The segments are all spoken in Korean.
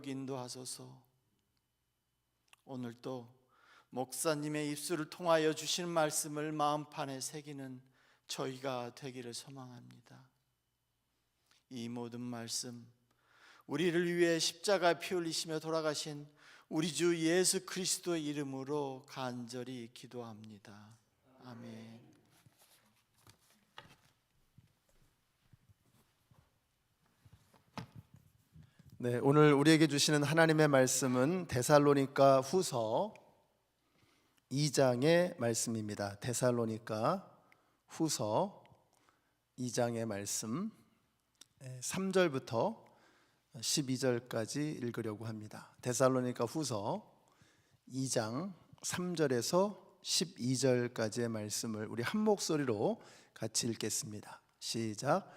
인도하소서. 오늘도 목사님의 입술을 통하여 주신 말씀을 마음판에 새기는 저희가 되기를 소망합니다. 이 모든 말씀 우리를 위해 십자가 피 흘리시며 돌아가신 우리 주 예수 그리스도의 이름으로 간절히 기도합니다. 아멘. 네, 오늘 우리에게 주시는 하나님의 말씀은 데살로니가 후서 2장의 말씀입니다. 데살로니가 후서 2장의 말씀 3절부터 12절까지 읽으려고 합니다. 데살로니가 후서 2장 3절에서 12절까지의 말씀을 우리 한 목소리로 같이 읽겠습니다. 시작.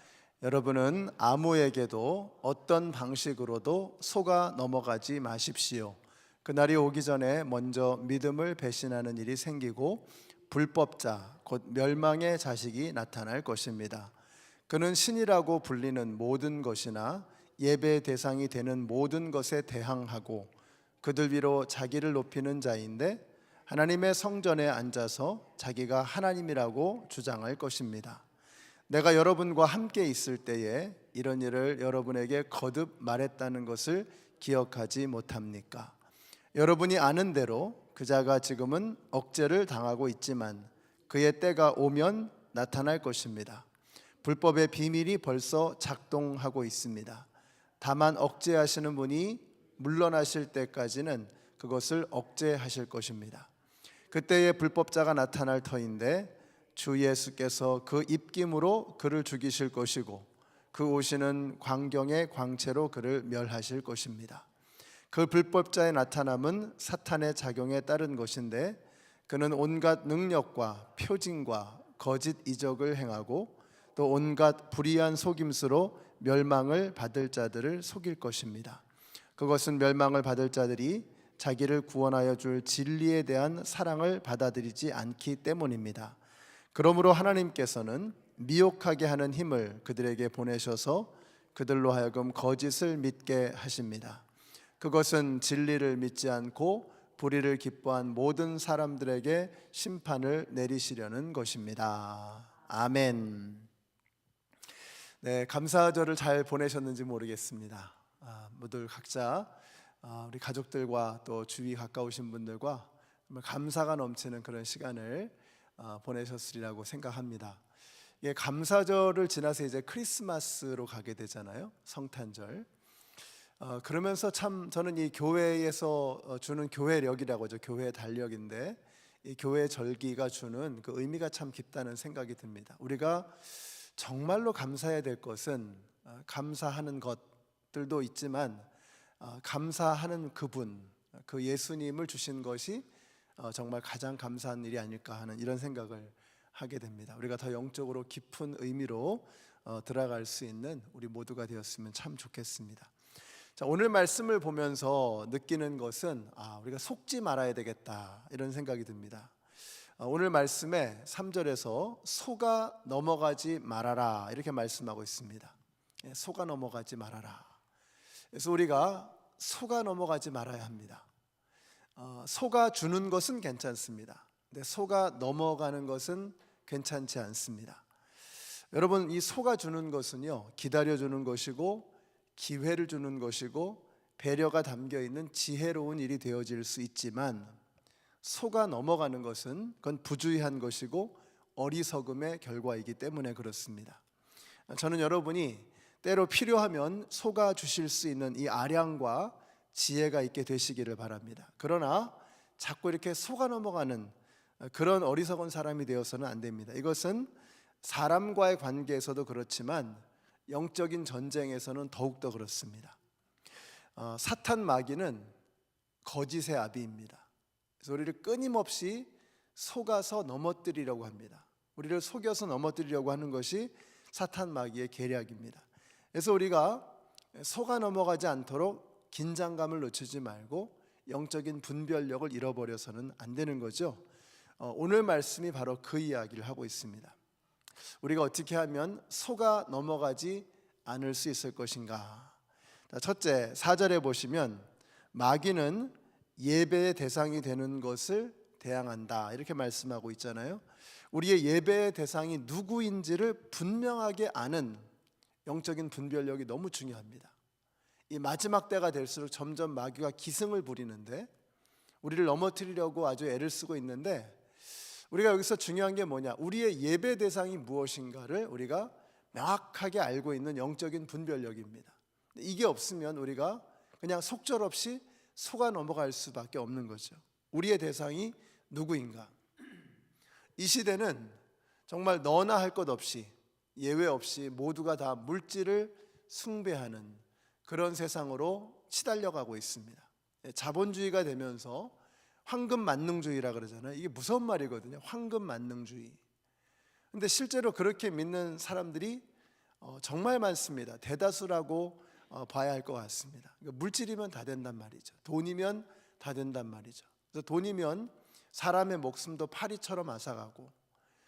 여러분은 아무에게도 어떤 방식으로도 속아 넘어가지 마십시오. 그날이 오기 전에 먼저 믿음을 배신하는 일이 생기고 불법자 곧 멸망의 자식이 나타날 것입니다. 그는 신이라고 불리는 모든 것이나 예배 대상이 되는 모든 것에 대항하고 그들 위로 자기를 높이는 자인데 하나님의 성전에 앉아서 자기가 하나님이라고 주장할 것입니다. 내가 여러분과 함께 있을 때에 이런 일을 여러분에게 거듭 말했다는 것을 기억하지 못합니까? 여러분이 아는 대로 그자가 지금은 억제를 당하고 있지만 그의 때가 오면 나타날 것입니다. 불법의 비밀이 벌써 작동하고 있습니다. 다만 억제하시는 분이 물러나실 때까지는 그것을 억제하실 것입니다. 그때의 불법자가 나타날 터인데 주 예수께서 그 입김으로 그를 죽이실 것이고 그 오시는 광경의 광채로 그를 멸하실 것입니다. 그 불법자의 나타남은 사탄의 작용에 따른 것인데 그는 온갖 능력과 표징과 거짓 이적을 행하고 또 온갖 불의한 속임수로 멸망을 받을 자들을 속일 것입니다. 그것은 멸망을 받을 자들이 자기를 구원하여 줄 진리에 대한 사랑을 받아들이지 않기 때문입니다. 그러므로 하나님께서는 미혹하게 하는 힘을 그들에게 보내셔서 그들로 하여금 거짓을 믿게 하십니다. 그것은 진리를 믿지 않고 불의를 기뻐한 모든 사람들에게 심판을 내리시려는 것입니다. 아멘. 네, 감사절을 잘 보내셨는지 모르겠습니다. 아, 모두 각자 아, 우리 가족들과 또 주위 가까우신 분들과 감사가 넘치는 그런 시간을 아, 보내셨으리라고 생각합니다. 예, 감사절을 지나서 이제 크리스마스로 가게 되잖아요. 성탄절. 어, 그러면서 참 저는 이 교회에서 어, 주는 교회력이라고 하죠. 교회 달력인데 이 교회 절기가 주는 그 의미가 참 깊다는 생각이 듭니다. 우리가 정말로 감사해야 될 것은 어, 감사하는 것들도 있지만 어, 감사하는 그분, 그 예수님을 주신 것이 어, 정말 가장 감사한 일이 아닐까 하는 이런 생각을 하게 됩니다. 우리가 더 영적으로 깊은 의미로 어, 들어갈 수 있는 우리 모두가 되었으면 참 좋겠습니다. 자, 오늘 말씀을 보면서 느끼는 것은 아, 우리가 속지 말아야 되겠다 이런 생각이 듭니다. 어, 오늘 말씀에 3절에서 소가 넘어가지 말아라 이렇게 말씀하고 있습니다. 예, 소가 넘어가지 말아라. 그래서 우리가 소가 넘어가지 말아야 합니다. 어, 소가 주는 것은 괜찮습니다. 근데 소가 넘어가는 것은 괜찮지 않습니다. 여러분 이 소가 주는 것은요 기다려 주는 것이고 기회를 주는 것이고 배려가 담겨 있는 지혜로운 일이 되어질 수 있지만 소가 넘어가는 것은 그건 부주의한 것이고 어리석음의 결과이기 때문에 그렇습니다. 저는 여러분이 때로 필요하면 소가 주실 수 있는 이 아량과 지혜가 있게 되시기를 바랍니다. 그러나 자꾸 이렇게 속아 넘어가는 그런 어리석은 사람이 되어서는 안 됩니다. 이것은 사람과의 관계에서도 그렇지만 영적인 전쟁에서는 더욱더 그렇습니다. 어, 사탄 마귀는 거짓의 아비입니다. 그래서 우리를 끊임없이 속아서 넘어뜨리려고 합니다. 우리를 속여서 넘어뜨리려고 하는 것이 사탄 마귀의 계략입니다. 그래서 우리가 속아 넘어가지 않도록 긴장감을 놓치지 말고 영적인 분별력을 잃어버려서는 안 되는 거죠. 어, 오늘 말씀이 바로 그 이야기를 하고 있습니다. 우리가 어떻게 하면 속아 넘어가지 않을 수 있을 것인가? 자, 첫째, 4절에 보시면 마귀는 예배의 대상이 되는 것을 대항한다. 이렇게 말씀하고 있잖아요. 우리의 예배의 대상이 누구인지를 분명하게 아는 영적인 분별력이 너무 중요합니다. 이 마지막 때가 될수록 점점 마귀가 기승을 부리는데 우리를 넘어뜨리려고 아주 애를 쓰고 있는데 우리가 여기서 중요한 게 뭐냐? 우리의 예배 대상이 무엇인가를 우리가 명확하게 알고 있는 영적인 분별력입니다. 이게 없으면 우리가 그냥 속절없이 속아 넘어갈 수밖에 없는 거죠. 우리의 대상이 누구인가? 이 시대는 정말 너나 할 것 없이 예외 없이 모두가 다 물질을 숭배하는 그런 세상으로 치달려 가고 있습니다. 예, 자본주의가 되면서 황금 만능주의라 그러잖아요. 이게 무서운 말이거든요. 황금 만능주의. 근데 실제로 그렇게 믿는 사람들이 어, 정말 많습니다. 대다수라고 어, 봐야 할 것 같습니다. 그러니까 물질이면 다 된단 말이죠. 돈이면 다 된단 말이죠. 그래서 돈이면 사람의 목숨도 파리처럼 앗아가고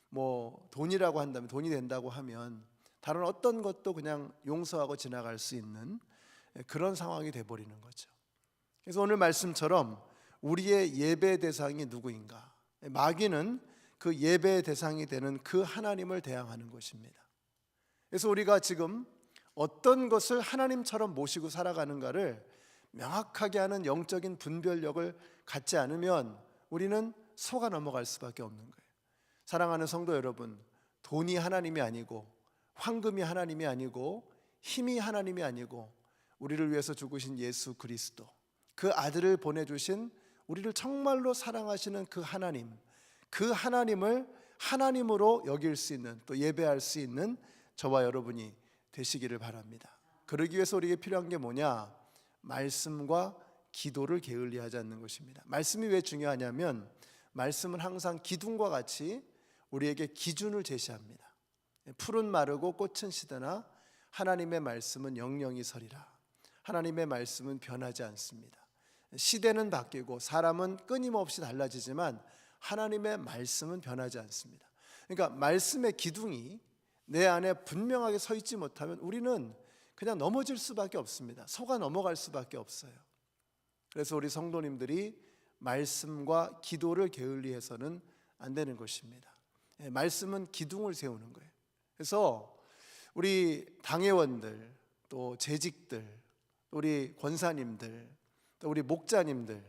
뭐 돈이라고 한다면 돈이 된다고 하면 다른 어떤 것도 그냥 용서하고 지나갈 수 있는 그런 상황이 돼 버리는 거죠. 그래서 오늘 말씀처럼 우리의 예배 대상이 누구인가? 마귀는 그 예배 대상이 되는 그 하나님을 대항하는 것입니다. 그래서 우리가 지금 어떤 것을 하나님처럼 모시고 살아가는가를 명확하게 하는 영적인 분별력을 갖지 않으면 우리는 속아 넘어갈 수밖에 없는 거예요. 사랑하는 성도 여러분, 돈이 하나님이 아니고 황금이 하나님이 아니고 힘이 하나님이 아니고 우리를 위해서 죽으신 예수 그리스도 그 아들을 보내주신 우리를 정말로 사랑하시는 그 하나님 그 하나님을 하나님으로 여길 수 있는 또 예배할 수 있는 저와 여러분이 되시기를 바랍니다. 그러기 위해서 우리에게 필요한 게 뭐냐? 말씀과 기도를 게을리하지 않는 것입니다. 말씀이 왜 중요하냐면 말씀은 항상 기둥과 같이 우리에게 기준을 제시합니다. 풀은 마르고 꽃은 시드나 하나님의 말씀은 영영이 서리라. 하나님의 말씀은 변하지 않습니다. 시대는 바뀌고 사람은 끊임없이 달라지지만 하나님의 말씀은 변하지 않습니다. 그러니까 말씀의 기둥이 내 안에 분명하게 서 있지 못하면 우리는 그냥 넘어질 수밖에 없습니다. 속아 넘어갈 수밖에 없어요. 그래서 우리 성도님들이 말씀과 기도를 게을리해서는 안 되는 것입니다. 예, 말씀은 기둥을 세우는 거예요. 그래서 우리 당회원들 또 재직들 우리 권사님들 또 우리 목자님들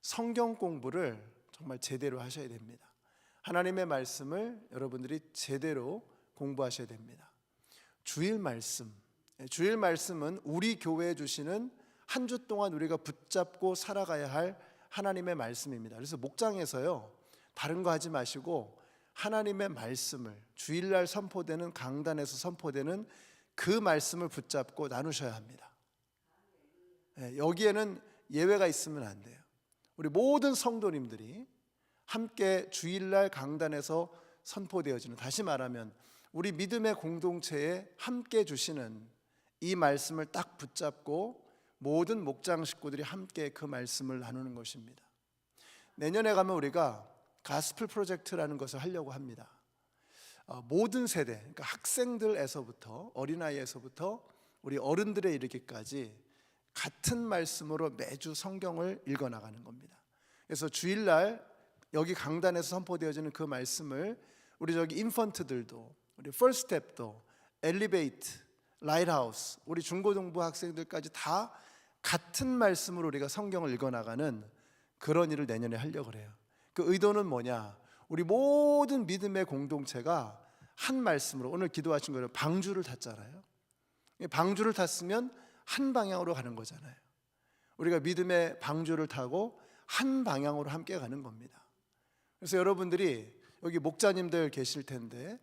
성경 공부를 정말 제대로 하셔야 됩니다. 하나님의 말씀을 여러분들이 제대로 공부하셔야 됩니다. 주일 말씀, 예, 주일 말씀은 우리 교회에 주시는 한 주 동안 우리가 붙잡고 살아가야 할 하나님의 말씀입니다. 그래서 목장에서요 다른 거 하지 마시고 하나님의 말씀을 주일날 선포되는 강단에서 선포되는 그 말씀을 붙잡고 나누셔야 합니다. 예, 여기에는 예외가 있으면 안 돼요. 우리 모든 성도님들이 함께 주일날 강단에서 선포되어지는 다시 말하면 우리 믿음의 공동체에 함께 주시는 이 말씀을 딱 붙잡고 모든 목장 식구들이 함께 그 말씀을 나누는 것입니다. 내년에 가면 우리가 가스플 프로젝트라는 것을 하려고 합니다. 어, 모든 세대, 그러니까 학생들에서부터 어린아이에서부터 우리 어른들에 이르기까지 같은 말씀으로 매주 성경을 읽어 나가는 겁니다. 그래서 주일날 여기 강단에서 선포되어지는 그 말씀을 우리 저기 인펀트들도 우리 퍼스트텝도 엘리베이트, 라이트하우스, 우리 중고등부 학생들까지 다 같은 말씀으로 우리가 성경을 읽어 나가는 그런 일을 내년에 하려고 그래요. 그 의도는 뭐냐? 우리 모든 믿음의 공동체가 한 말씀으로 오늘 기도하신 거는 방주를 탔잖아요. 방주를 탔으면 한 방향으로 가는 거잖아요. 우리가 믿음의 방주를 타고 한 방향으로 함께 가는 겁니다. 그래서 여러분들이 여기 목자님들 계실 텐데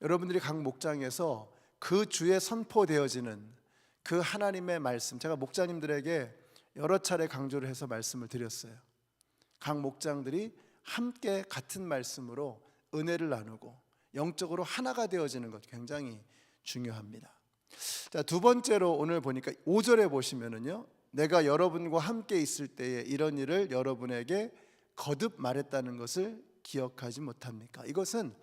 여러분들이 각 목장에서 그 주에 선포되어지는 그 하나님의 말씀 제가 목자님들에게 여러 차례 강조를 해서 말씀을 드렸어요. 각 목장들이 함께 같은 말씀으로 은혜를 나누고 영적으로 하나가 되어지는 것 굉장히 중요합니다. 자, 두 번째로 오늘 보니까 5절에 보시면은요. 내가 여러분과 함께 있을 때에 이런 일을 여러분에게 거듭 말했다는 것을 기억하지 못합니까? 이것은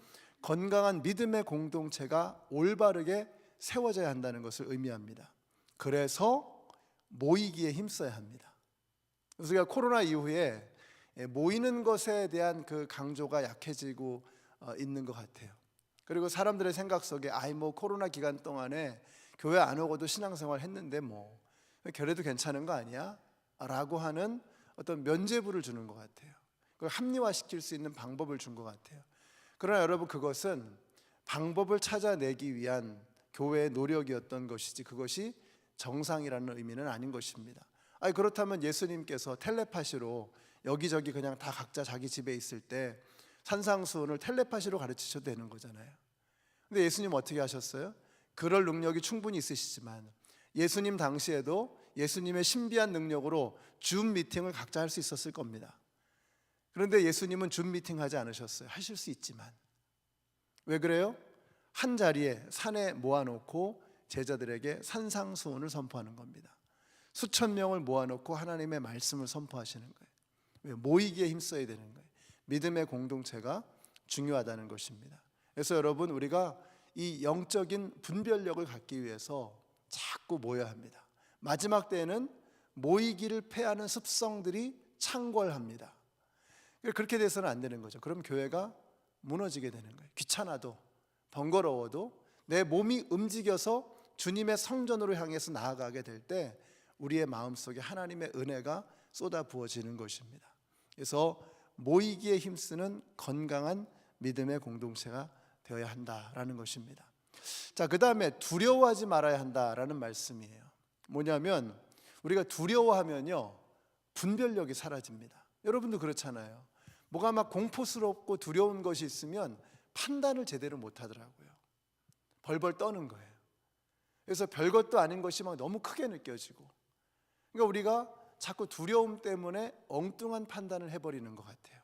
건강한 믿음의 공동체가 올바르게 세워져야 한다는 것을 의미합니다. 그래서 모이기에 힘써야 합니다. 우리가 코로나 이후에 예, 모이는 것에 대한 그 강조가 약해지고 어, 있는 것 같아요. 그리고 사람들의 생각 속에 아이 뭐 코로나 기간 동안에 교회 안 오고도 신앙생활 했는데 뭐 결해도 괜찮은 거 아니야? 라고 하는 어떤 면죄부를 주는 것 같아요. 그걸 합리화시킬 수 있는 방법을 준 것 같아요. 그러나 여러분 그것은 방법을 찾아내기 위한 교회의 노력이었던 것이지 그것이 정상이라는 의미는 아닌 것입니다. 아니 그렇다면 예수님께서 텔레파시로 여기저기 그냥 다 각자 자기 집에 있을 때 산상수훈을 텔레파시로 가르치셔도 되는 거잖아요. 근데 예수님 어떻게 하셨어요? 그럴 능력이 충분히 있으시지만 예수님 당시에도 예수님의 신비한 능력으로 줌 미팅을 각자 할 수 있었을 겁니다. 그런데 예수님은 줌 미팅 하지 않으셨어요. 하실 수 있지만 왜 그래요? 한 자리에 산에 모아놓고 제자들에게 산상수훈을 선포하는 겁니다. 수천 명을 모아놓고 하나님의 말씀을 선포하시는 거예요. 왜? 모이기에 힘써야 되는 거예요. 믿음의 공동체가 중요하다는 것입니다. 그래서 여러분 우리가 이 영적인 분별력을 갖기 위해서 자꾸 모여야 합니다. 마지막 때에는 모이기를 패하는 습성들이 창궐합니다. 그렇게 돼서는 안 되는 거죠. 그럼 교회가 무너지게 되는 거예요. 귀찮아도 번거로워도 내 몸이 움직여서 주님의 성전으로 향해서 나아가게 될 때 우리의 마음속에 하나님의 은혜가 쏟아 부어지는 것입니다. 그래서 모이기에 힘쓰는 건강한 믿음의 공동체가 되어야 한다라는 것입니다. 자, 그 다음에 두려워하지 말아야 한다라는 말씀이에요. 뭐냐면 우리가 두려워하면요. 분별력이 사라집니다. 여러분도 그렇잖아요. 뭐가 막 공포스럽고 두려운 것이 있으면 판단을 제대로 못 하더라고요. 벌벌 떠는 거예요. 그래서 별것도 아닌 것이 막 너무 크게 느껴지고. 그러니까 우리가 자꾸 두려움 때문에 엉뚱한 판단을 해버리는 것 같아요.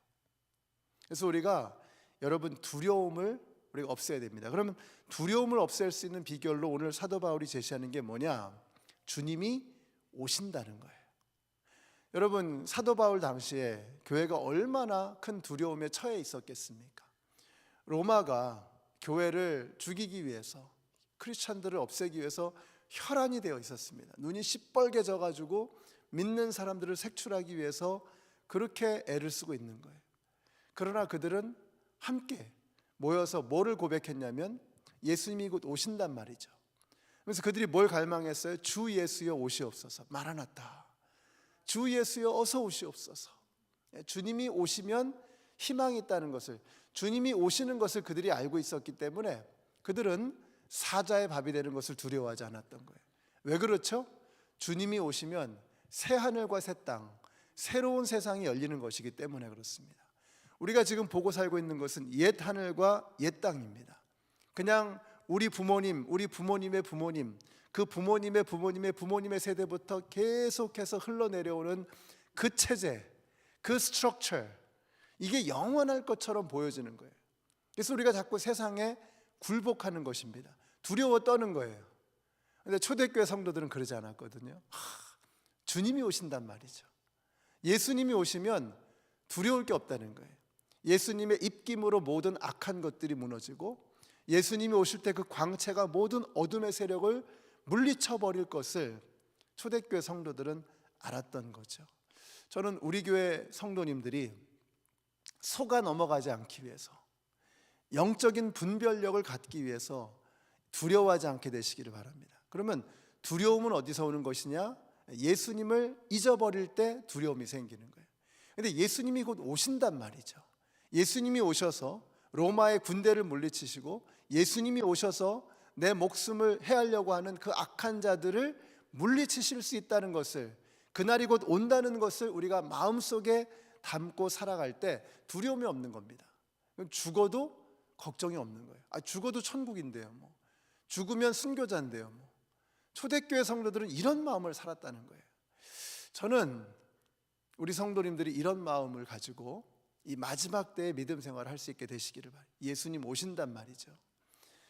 그래서 우리가 여러분 두려움을 우리가 없애야 됩니다. 그러면 두려움을 없앨 수 있는 비결로 오늘 사도 바울이 제시하는 게 뭐냐? 주님이 오신다는 거예요. 여러분 사도 바울 당시에 교회가 얼마나 큰 두려움에 처해 있었겠습니까? 로마가 교회를 죽이기 위해서 크리스찬들을 없애기 위해서 혈안이 되어 있었습니다. 눈이 시뻘게 져 가지고 믿는 사람들을 색출하기 위해서 그렇게 애를 쓰고 있는 거예요. 그러나 그들은 함께 모여서 뭐를 고백했냐면 예수님이 곧 오신단 말이죠. 그래서 그들이 뭘 갈망했어요? 주 예수여 오시옵소서. 마라나타. 주 예수여 어서 오시옵소서. 예, 주님이 오시면 희망이 있다는 것을 주님이 오시는 것을 그들이 알고 있었기 때문에 그들은 사자의 밥이 되는 것을 두려워하지 않았던 거예요. 왜 그렇죠? 주님이 오시면 새 하늘과 새 땅, 새로운 세상이 열리는 것이기 때문에 그렇습니다. 우리가 지금 보고 살고 있는 것은 옛 하늘과 옛 땅입니다. 그냥 우리 부모님, 우리 부모님의 부모님, 그 부모님의 부모님의 부모님의 세대부터 계속해서 흘러내려오는 그 체제, 그 스트럭처, 이게 영원할 것처럼 보여지는 거예요. 그래서 우리가 자꾸 세상에 굴복하는 것입니다. 두려워 떠는 거예요. 근데 초대교회 성도들은 그러지 않았거든요. 하, 주님이 오신단 말이죠. 예수님이 오시면 두려울 게 없다는 거예요. 예수님의 입김으로 모든 악한 것들이 무너지고 예수님이 오실 때 그 광채가 모든 어둠의 세력을 물리쳐 버릴 것을 초대교회 성도들은 알았던 거죠. 저는 우리 교회 성도님들이 속아 넘어가지 않기 위해서 영적인 분별력을 갖기 위해서 두려워하지 않게 되시기를 바랍니다. 그러면 두려움은 어디서 오는 것이냐? 예수님을 잊어버릴 때 두려움이 생기는 거예요. 근데 예수님이 곧 오신단 말이죠. 예수님이 오셔서 로마의 군대를 물리치시고 예수님이 오셔서 내 목숨을 해하려고 하는 그 악한 자들을 물리치실 수 있다는 것을 그날이 곧 온다는 것을 우리가 마음속에 담고 살아갈 때 두려움이 없는 겁니다. 죽어도 걱정이 없는 거예요. 아, 죽어도 천국인데요. 뭐. 죽으면 순교자인데요. 뭐. 초대교회 성도들은 이런 마음을 살았다는 거예요. 저는 우리 성도님들이 이런 마음을 가지고 이 마지막 때의 믿음 생활을 할 수 있게 되시기를 바랍니다. 예수님 오신단 말이죠.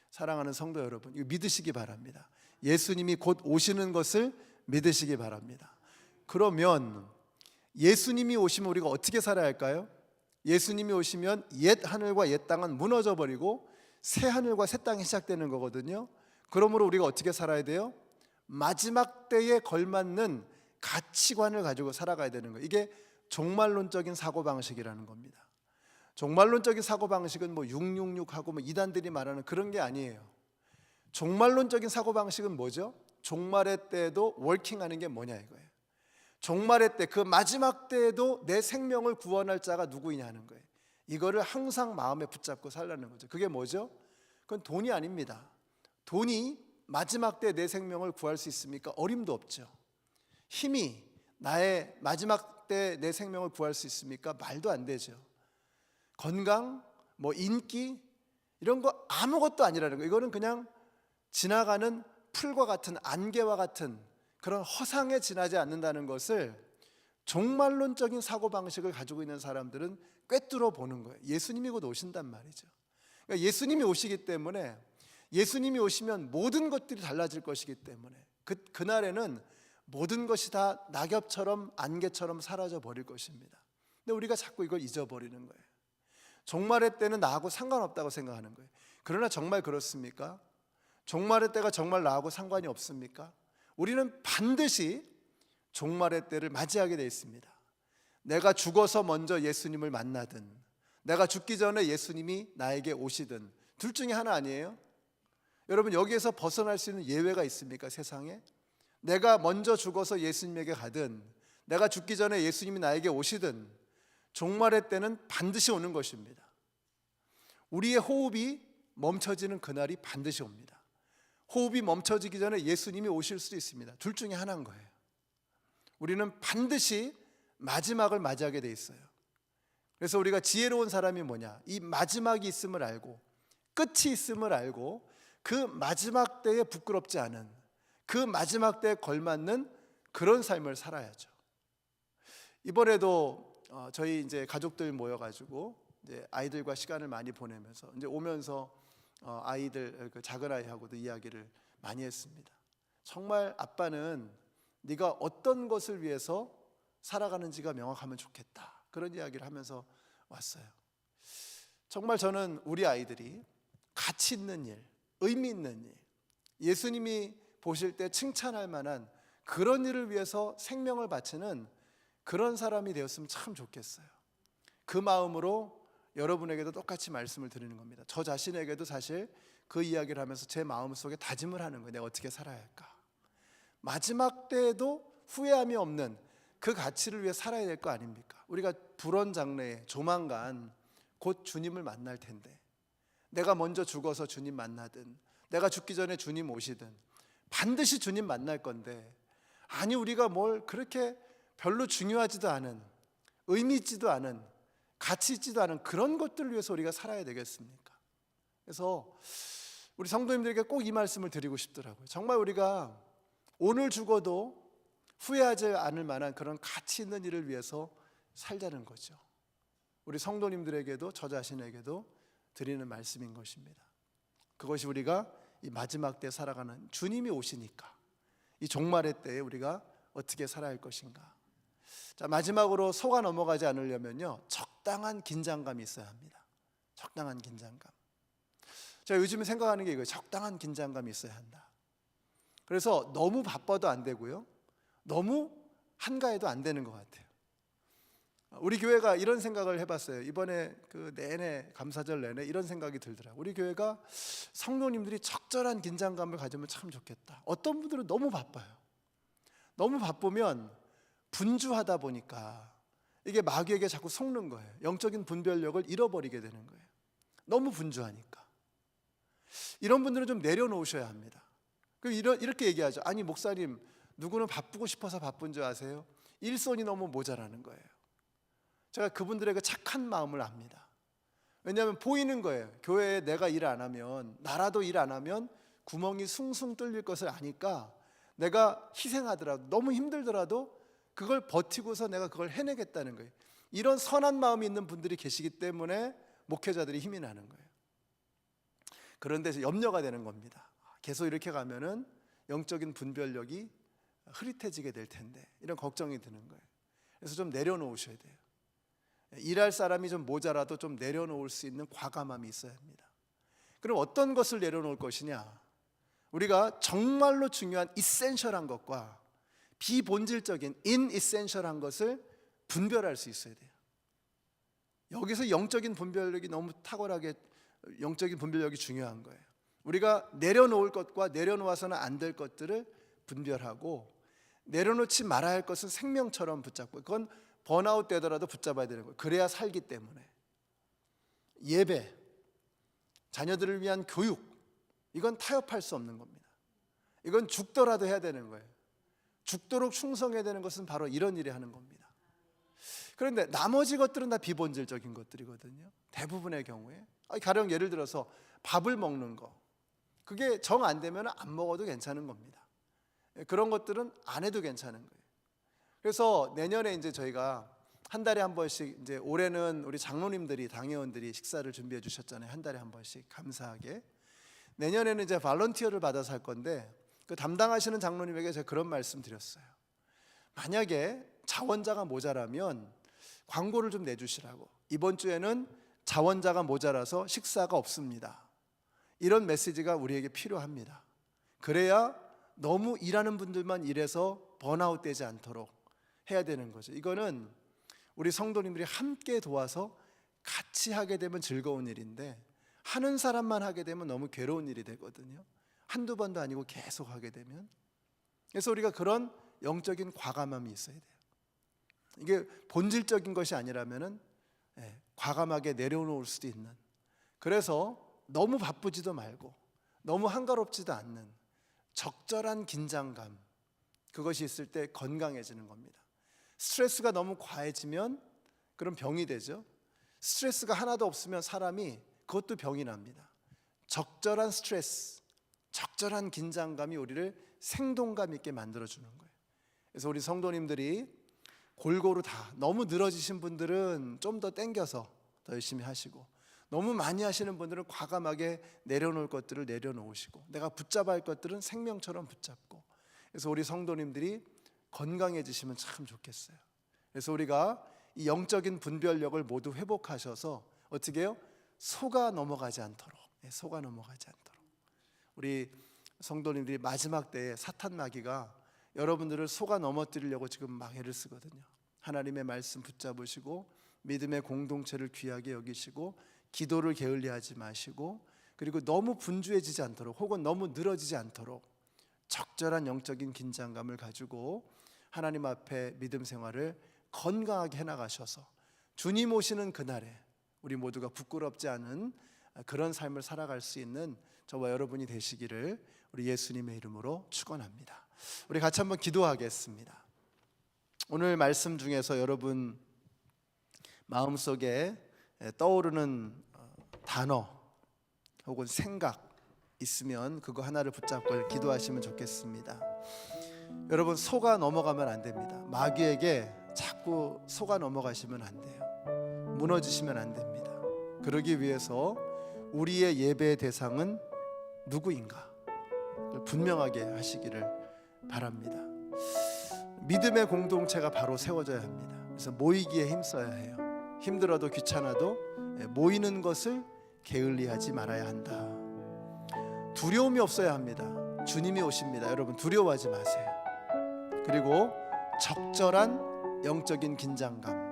사랑하는 성도 여러분, 이거 믿으시기 바랍니다. 예수님이 곧 오시는 것을 믿으시기 바랍니다. 그러면 예수님이 오시면 우리가 어떻게 살아야 할까요? 예수님이 오시면 옛 하늘과 옛 땅은 무너져 버리고 새 하늘과 새 땅이 시작되는 거거든요. 그러므로 우리가 어떻게 살아야 돼요? 마지막 때에 걸맞는 가치관을 가지고 살아가야 되는 거예요. 이게 종말론적인 사고 방식이라는 겁니다. 종말론적인 사고 방식은 뭐 666하고 뭐 이단들이 말하는 그런 게 아니에요. 종말론적인 사고 방식은 뭐죠? 종말의 때에도 월킹하는 게 뭐냐 이거예요. 종말의 때 그 마지막 때에도 내 생명을 구원할 자가 누구이냐 하는 거예요. 이거를 항상 마음에 붙잡고 살라는 거죠. 그게 뭐죠? 그건 돈이 아닙니다. 돈이 마지막 때 내 생명을 구할 수 있습니까? 어림도 없죠. 힘이 나의 마지막 때 내 생명을 구할 수 있습니까? 말도 안 되죠. 건강, 뭐 인기 이런 거 아무것도 아니라는 거. 이거는 그냥 지나가는 풀과 같은 안개와 같은 그런 허상에 지나지 않는다는 것을 종말론적인 사고 방식을 가지고 있는 사람들은 꿰뚫어 보는 거예요. 예수님이 곧 오신단 말이죠. 그러니까 예수님이 오시기 때문에 예수님이 오시면 모든 것들이 달라질 것이기 때문에 그 그날에는 모든 것이 다 낙엽처럼 안개처럼 사라져 버릴 것입니다. 근데 우리가 자꾸 이걸 잊어버리는 거예요. 종말의 때는 나하고 상관없다고 생각하는 거예요. 그러나 정말 그렇습니까? 종말의 때가 정말 나하고 상관이 없습니까? 우리는 반드시 종말의 때를 맞이하게 되어 있습니다. 내가 죽어서 먼저 예수님을 만나든 내가 죽기 전에 예수님이 나에게 오시든 둘 중에 하나 아니에요? 여러분 여기에서 벗어날 수 있는 예외가 있습니까? 세상에? 내가 먼저 죽어서 예수님에게 가든 내가 죽기 전에 예수님이 나에게 오시든 종말의 때는 반드시 오는 것입니다. 우리의 호흡이 멈춰지는 그날이 반드시 옵니다. 호흡이 멈춰지기 전에 예수님이 오실 수도 있습니다. 둘 중에 하나인 거예요. 우리는 반드시 마지막을 맞이하게 돼 있어요. 그래서 우리가 지혜로운 사람이 뭐냐? 이 마지막이 있음을 알고 끝이 있음을 알고 그 마지막 때에 부끄럽지 않은 그 마지막 때에 걸맞는 그런 삶을 살아야죠. 이번에도 어, 저희 이제 가족들 모여가지고 이제 아이들과 시간을 많이 보내면서 이제 오면서 어, 아이들 그 작은 아이하고도 이야기를 많이 했습니다. 정말 아빠는 네가 어떤 것을 위해서 살아가는지가 명확하면 좋겠다. 그런 이야기를 하면서 왔어요. 정말 저는 우리 아이들이 가치 있는 일, 의미 있는 일, 예수님이 보실 때 칭찬할 만한 그런 일을 위해서 생명을 바치는 그런 사람이 되었으면 참 좋겠어요. 그 마음으로 여러분에게도 똑같이 말씀을 드리는 겁니다. 저 자신에게도 사실 그 이야기를 하면서 제 마음 속에 다짐을 하는 거예요. 내가 어떻게 살아야 할까? 마지막 때에도 후회함이 없는 그 가치를 위해 살아야 될 거 아닙니까? 우리가 불원 장래에 조만간 곧 주님을 만날 텐데 내가 먼저 죽어서 주님 만나든 내가 죽기 전에 주님 오시든 반드시 주님 만날 건데 아니 우리가 뭘 그렇게 별로 중요하지도 않은 의미 있지도 않은 가치 있지도 않은 그런 것들을 위해서 우리가 살아야 되겠습니까? 그래서 우리 성도님들에게 꼭 이 말씀을 드리고 싶더라고요. 정말 우리가 오늘 죽어도 후회하지 않을 만한 그런 가치 있는 일을 위해서 살자는 거죠. 우리 성도님들에게도 저 자신에게도 드리는 말씀인 것입니다. 그것이 우리가 이 마지막 때 살아가는 주님이 오시니까 이 종말의 때에 우리가 어떻게 살아야 할 것인가. 자, 마지막으로 속아 넘어가지 않으려면요. 적당한 긴장감이 있어야 합니다. 적당한 긴장감. 제가 요즘에 생각하는 게 이거예요. 적당한 긴장감이 있어야 한다. 그래서 너무 바빠도 안 되고요. 너무 한가해도 안 되는 것 같아요. 우리 교회가 이런 생각을 해봤어요. 이번에 그 내내 감사절 내내 이런 생각이 들더라. 우리 교회가 성도님들이 적절한 긴장감을 가지면 참 좋겠다. 어떤 분들은 너무 바빠요. 너무 바쁘면 분주하다 보니까 이게 마귀에게 자꾸 속는 거예요. 영적인 분별력을 잃어버리게 되는 거예요. 너무 분주하니까. 이런 분들은 좀 내려놓으셔야 합니다. 그럼 이렇게 얘기하죠. 아니 목사님 누구는 바쁘고 싶어서 바쁜 줄 아세요? 일손이 너무 모자라는 거예요. 제가 그분들에게 착한 마음을 압니다. 왜냐하면 보이는 거예요. 교회에 내가 일 안 하면 나라도 일 안 하면 구멍이 숭숭 뚫릴 것을 아니까 내가 희생하더라도 너무 힘들더라도 그걸 버티고서 내가 그걸 해내겠다는 거예요. 이런 선한 마음이 있는 분들이 계시기 때문에 목회자들이 힘이 나는 거예요. 그런데 염려가 되는 겁니다. 계속 이렇게 가면은 영적인 분별력이 흐릿해지게 될 텐데 이런 걱정이 드는 거예요. 그래서 좀 내려놓으셔야 돼요. 일할 사람이 좀 모자라도 좀 내려놓을 수 있는 과감함이 있어야 합니다. 그럼 어떤 것을 내려놓을 것이냐? 우리가 정말로 중요한 이센셜한 것과 비본질적인 인이센셜한 것을 분별할 수 있어야 돼요. 여기서 영적인 분별력이 너무 탁월하게 영적인 분별력이 중요한 거예요. 우리가 내려놓을 것과 내려놓아서는 안 될 것들을 분별하고 내려놓지 말아야 할 것은 생명처럼 붙잡고 그건 번아웃 되더라도 붙잡아야 되는 거예요. 그래야 살기 때문에 예배, 자녀들을 위한 교육 이건 타협할 수 없는 겁니다. 이건 죽더라도 해야 되는 거예요. 죽도록 충성해야 되는 것은 바로 이런 일을 하는 겁니다. 그런데 나머지 것들은 다 비본질적인 것들이거든요. 대부분의 경우에 아니, 가령 예를 들어서 밥을 먹는 거 그게 정 안 되면 안 먹어도 괜찮은 겁니다. 예, 그런 것들은 안 해도 괜찮은 거예요. 그래서 내년에 이제 저희가 한 달에 한 번씩 이제 올해는 우리 장로님들이 당회원들이 식사를 준비해 주셨잖아요. 한 달에 한 번씩 감사하게. 내년에는 이제 발런티어를 받아서 할 건데 그 담당하시는 장로님에게 제가 그런 말씀 드렸어요. 만약에 자원자가 모자라면 광고를 좀 내주시라고. 이번 주에는 자원자가 모자라서 식사가 없습니다. 이런 메시지가 우리에게 필요합니다. 그래야 너무 일하는 분들만 일해서 번아웃 되지 않도록 해야 되는 거죠. 이거는 우리 성도님들이 함께 도와서 같이 하게 되면 즐거운 일인데 하는 사람만 하게 되면 너무 괴로운 일이 되거든요. 한두 번도 아니고 계속 하게 되면 그래서 우리가 그런 영적인 과감함이 있어야 돼요. 이게 본질적인 것이 아니라면은 예, 과감하게 내려놓을 수도 있는. 그래서 너무 바쁘지도 말고 너무 한가롭지도 않는 적절한 긴장감 그것이 있을 때 건강해지는 겁니다. 스트레스가 너무 과해지면 그럼 병이 되죠. 스트레스가 하나도 없으면 사람이 그것도 병이 납니다. 적절한 스트레스, 적절한 긴장감이 우리를 생동감 있게 만들어 주는 거예요. 그래서 우리 성도님들이 골고루 다 너무 늘어지신 분들은 좀 더 땡겨서 더 열심히 하시고 너무 많이 하시는 분들은 과감하게 내려놓을 것들을 내려놓으시고 내가 붙잡아야 할 것들은 생명처럼 붙잡고 그래서 우리 성도님들이 건강해지시면 참 좋겠어요. 그래서 우리가 이 영적인 분별력을 모두 회복하셔서 어떻게 해요? 속아 넘어가지 않도록 네, 속아 넘어가지 않도록 우리 성도님들이 마지막 때에 사탄 마귀가 여러분들을 속아 넘어뜨리려고 지금 막 애를 쓰거든요. 하나님의 말씀 붙잡으시고 믿음의 공동체를 귀하게 여기시고 기도를 게을리하지 마시고 그리고 너무 분주해지지 않도록 혹은 너무 늘어지지 않도록 적절한 영적인 긴장감을 가지고 하나님 앞에 믿음 생활을 건강하게 해나가셔서 주님 오시는 그날에 우리 모두가 부끄럽지 않은 그런 삶을 살아갈 수 있는 저와 여러분이 되시기를 우리 예수님의 이름으로 축원합니다. 우리 같이 한번 기도하겠습니다. 오늘 말씀 중에서 여러분 마음속에 떠오르는 어, 단어 혹은 생각 있으면 그거 하나를 붙잡고 기도하시면 좋겠습니다. 여러분 속아 넘어가면 안 됩니다. 마귀에게 자꾸 속아 넘어가시면 안 돼요. 무너지시면 안 됩니다. 그러기 위해서 우리의 예배의 대상은 누구인가? 분명하게 하시기를 바랍니다. 믿음의 공동체가 바로 세워져야 합니다. 그래서 모이기에 힘써야 해요. 힘들어도 귀찮아도 예, 모이는 것을 게을리하지 말아야 한다. 두려움이 없어야 합니다. 주님이 오십니다. 여러분 두려워하지 마세요. 그리고 적절한 영적인 긴장감.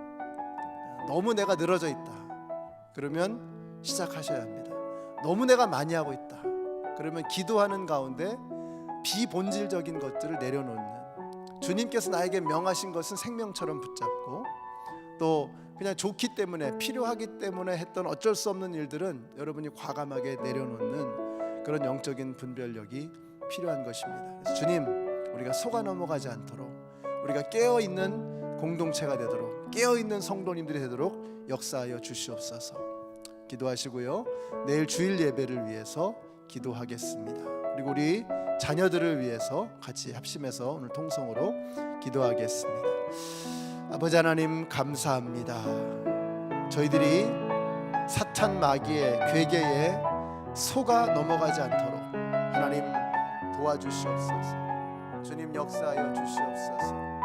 너무 내가 늘어져 있다. 그러면 시작하셔야 합니다. 너무 내가 많이 하고 있다. 그러면 기도하는 가운데 비본질적인 것들을 내려놓는 주님께서 나에게 명하신 것은 생명처럼 붙잡고 또 그냥 좋기 때문에 필요하기 때문에 했던 어쩔 수 없는 일들은 여러분이 과감하게 내려놓는 그런 영적인 분별력이 필요한 것입니다. 주님, 우리가 속아 넘어가지 않도록 우리가 깨어 있는 공동체가 되도록 깨어 있는 성도님들이 되도록 역사하여 주시옵소서. 기도하시고요. 내일 주일 예배를 위해서 기도하겠습니다. 그리고 우리 자녀들을 위해서 같이 합심해서 오늘 통성으로 기도하겠습니다. 아버지 하나님 감사합니다. 저희들이 사탄 마귀의 괴계에 속아 넘어가지 않도록 하나님 도와주시옵소서. 주님 역사하여 주시옵소서.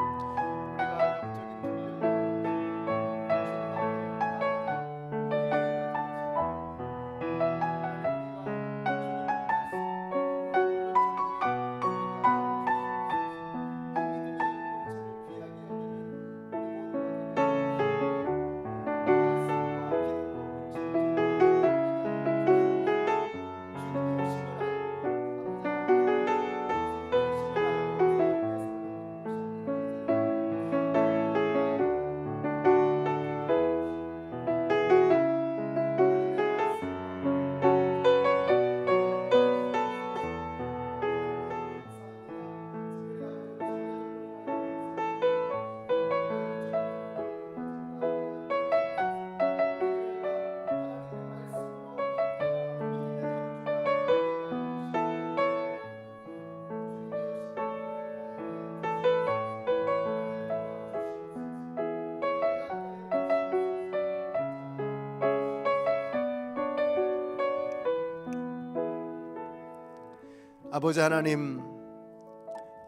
아버지 하나님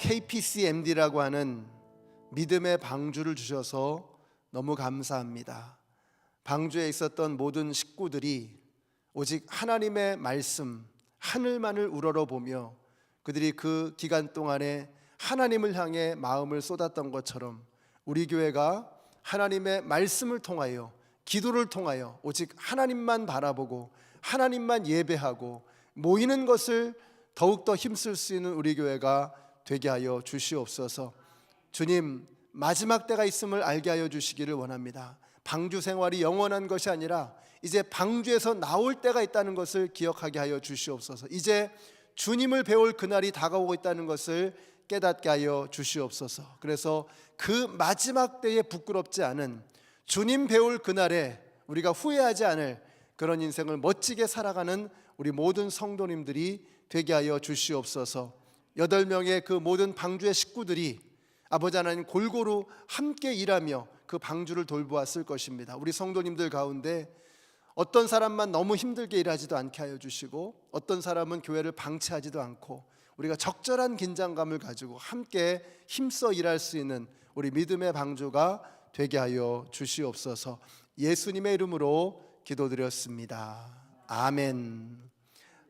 KPCMD라고 하는 믿음의 방주를 주셔서 너무 감사합니다. 방주에 있었던 모든 식구들이 오직 하나님의 말씀 하늘만을 우러러보며 그들이 그 기간 동안에 하나님을 향해 마음을 쏟았던 것처럼 우리 교회가 하나님의 말씀을 통하여 기도를 통하여 오직 하나님만 바라보고 하나님만 예배하고 모이는 것을 더욱더 힘쓸 수 있는 우리 교회가 되게 하여 주시옵소서. 주님 마지막 때가 있음을 알게 하여 주시기를 원합니다. 방주 생활이 영원한 것이 아니라 이제 방주에서 나올 때가 있다는 것을 기억하게 하여 주시옵소서. 이제 주님을 배울 그날이 다가오고 있다는 것을 깨닫게 하여 주시옵소서. 그래서 그 마지막 때에 부끄럽지 않은 주님 배울 그날에 우리가 후회하지 않을 그런 인생을 멋지게 살아가는 우리 모든 성도님들이 되게 하여 주시옵소서. 여덟 명의 그 모든 방주의 식구들이 아버지 하나님 골고루 함께 일하며 그 방주를 돌보았을 것입니다. 우리 성도님들 가운데 어떤 사람만 너무 힘들게 일하지도 않게 하여 주시고 어떤 사람은 교회를 방치하지도 않고 우리가 적절한 긴장감을 가지고 함께 힘써 일할 수 있는 우리 믿음의 방주가 되게 하여 주시옵소서. 예수님의 이름으로 기도드렸습니다. 아멘.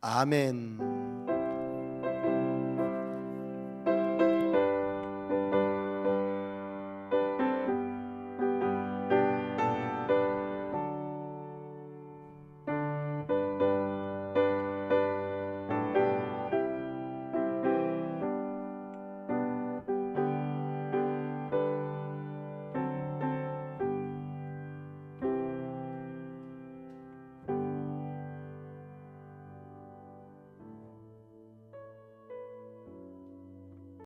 아멘.